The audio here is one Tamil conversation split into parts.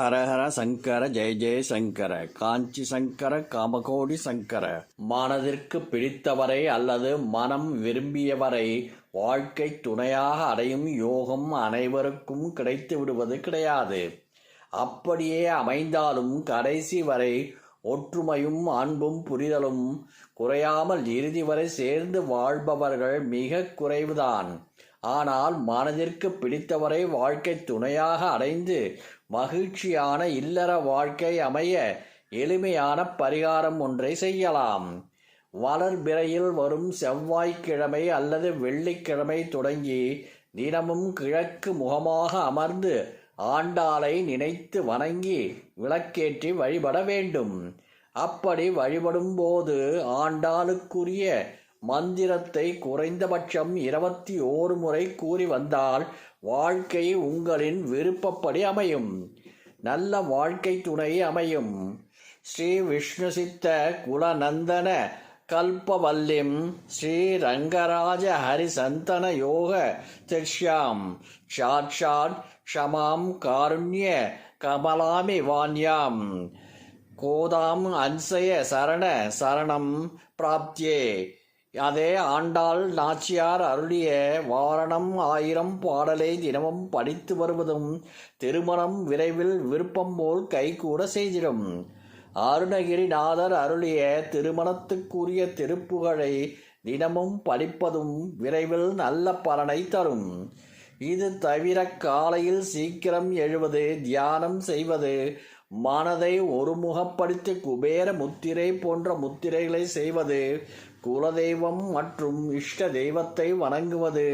ஹரஹர சங்கர ஜெய ஜெய சங்கர காஞ்சி சங்கர காமகோடி சங்கர. மனதிற்கு பிடித்தவரை அல்லது மனம் விரும்பியவரை வாழ்க்கை துணையாக அடையும் யோகம் அனைவருக்கும் கிடைத்து விடுவது கிடையாது. அப்படியே அமைந்தாலும் கடைசி வரை ஒற்றுமையும் அன்பும் புரிதலும் குறையாமல் இறுதி வரை சேர்ந்து வாழ்பவர்கள் மிக குறைவுதான். ஆனால் மனதிற்கு பிடித்தவரை வாழ்க்கை துணையாக அடைந்து மகிழ்ச்சியான இல்லற வாழ்க்கை அமைய எளிமையான பரிகாரம் ஒன்றை செய்யலாம். வளர்பிறையில் வரும் செவ்வாய்க்கிழமை அல்லது வெள்ளிக்கிழமை தொடங்கி தினமும் கிழக்கு முகமாக அமர்ந்து ஆண்டாளை நினைத்து வணங்கி விளக்கேற்றி வழிபட வேண்டும். அப்படி வழிபடும் போது ஆண்டாளுக்குரிய மந்திரத்தை குறைந்தபட்சம் இருபத்தி ஓரு முறை கூறி வந்தால் வாழ்க்கை உங்களின் விருப்பப்படி அமையும். நல்ல வாழ்க்கை துணை அமையும். ஸ்ரீ விஷ்ணு சித்த குலநந்தன கல்பவல்லிம் ஸ்ரீ ரங்கராஜ ஹரிசந்தன யோக திர்ஷ்யாம் சாட்சாட் ஷமாம் காருண்ய கமலாமி வான்யாம் கோதாம் அன்சய சரண சரணம் பிராப்தியே. அதே ஆண்டாள் நாச்சியார் அருளிய வாரணம் ஆயிரம் பாடலை தினமும் படித்து வருவதும் திருமணம் விரைவில் விருப்பம் போல் கைகூட செய்திடும். அருணகிரிநாதர் அருளிய திருமணத்துக்குரிய திருப்புகழை தினமும் படிப்பதும் விரைவில் நல்ல பலனை தரும். இது தவிர காலையில் சீக்கிரம் எழுவது தியானம் செய்வது மனதை ஒருமுகப்படுத்தி குபேர முத்திரை போன்ற முத்திரைகளை செய்வது குலதெய்வம் மற்றும் இஷ்ட தெய்வத்தை வணங்குவது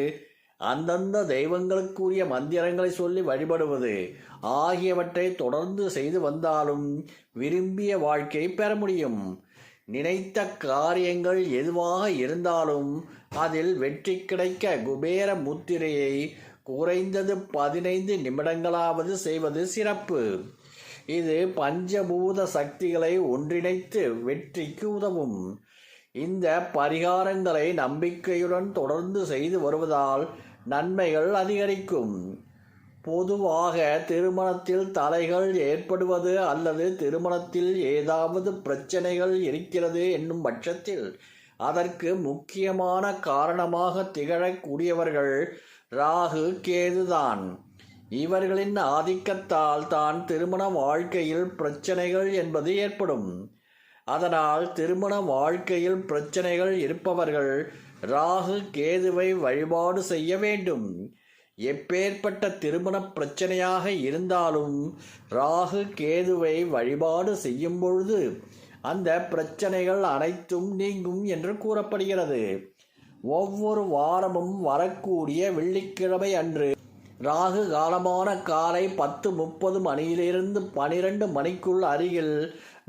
அந்தந்த தெய்வங்களுக்குரிய மந்திரங்களை சொல்லி வழிபடுவது ஆகியவற்றை தொடர்ந்து செய்து வந்தாலும் விரும்பிய வாழ்க்கை பெற முடியும். நினைத்த காரியங்கள் எதுவாக இருந்தாலும் அதில் வெற்றி கிடைக்க குபேர முத்திரையை குறைந்தது பதினைந்து நிமிடங்களாவது செய்வது சிறப்பு. இது பஞ்சபூத சக்திகளை ஒன்றிணைத்து வெற்றிக்கு உதவும். இந்த பரிகாரங்களை நம்பிக்கையுடன் தொடர்ந்து செய்து வருவதால் நன்மைகள் அதிகரிக்கும். பொதுவாக திருமணத்தில் தலைகள் ஏற்படுவது அல்லது திருமணத்தில் ஏதாவது பிரச்சனைகள் இருக்கிறது என்னும் பட்சத்தில் அதற்கு முக்கியமான காரணமாக திகழக்கூடியவர்கள் ராகு கேதுதான். இவர்களின் ஆதிக்கத்தால் தான் திருமண வாழ்க்கையில் பிரச்சனைகள் என்பது ஏற்படும். அதனால் திருமண வாழ்க்கையில் பிரச்சனைகள் இருப்பவர்கள் ராகு கேதுவை வழிபாடு செய்ய வேண்டும். எப்பேற்பட்ட திருமண பிரச்சனையாக இருந்தாலும் ராகு கேதுவை வழிபாடு செய்யும் பொழுது அந்த பிரச்சனைகள் அனைத்தும் நீங்கும் என்று கூறப்படுகிறது. ஒவ்வொரு வாரமும் வரக்கூடிய வெள்ளிக்கிழமை அன்று ராகு காலமான காலை பத்து முப்பது மணியிலிருந்து பனிரெண்டு மணிக்குள் அருகில்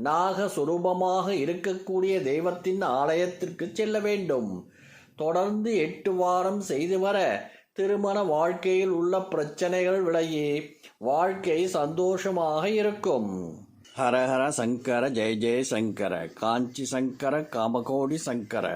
நாகசுரூபமாக இருக்கக்கூடிய தெய்வத்தின் ஆலயத்திற்கு செல்ல வேண்டும். தொடர்ந்து எட்டு வாரம் செய்து வர திருமண வாழ்க்கையில் உள்ள பிரச்சனைகள் விலகி வாழ்க்கை சந்தோஷமாக இருக்கும். ஹரஹர சங்கர ஜெய ஜெய சங்கர காஞ்சி சங்கர காமகோடி சங்கர.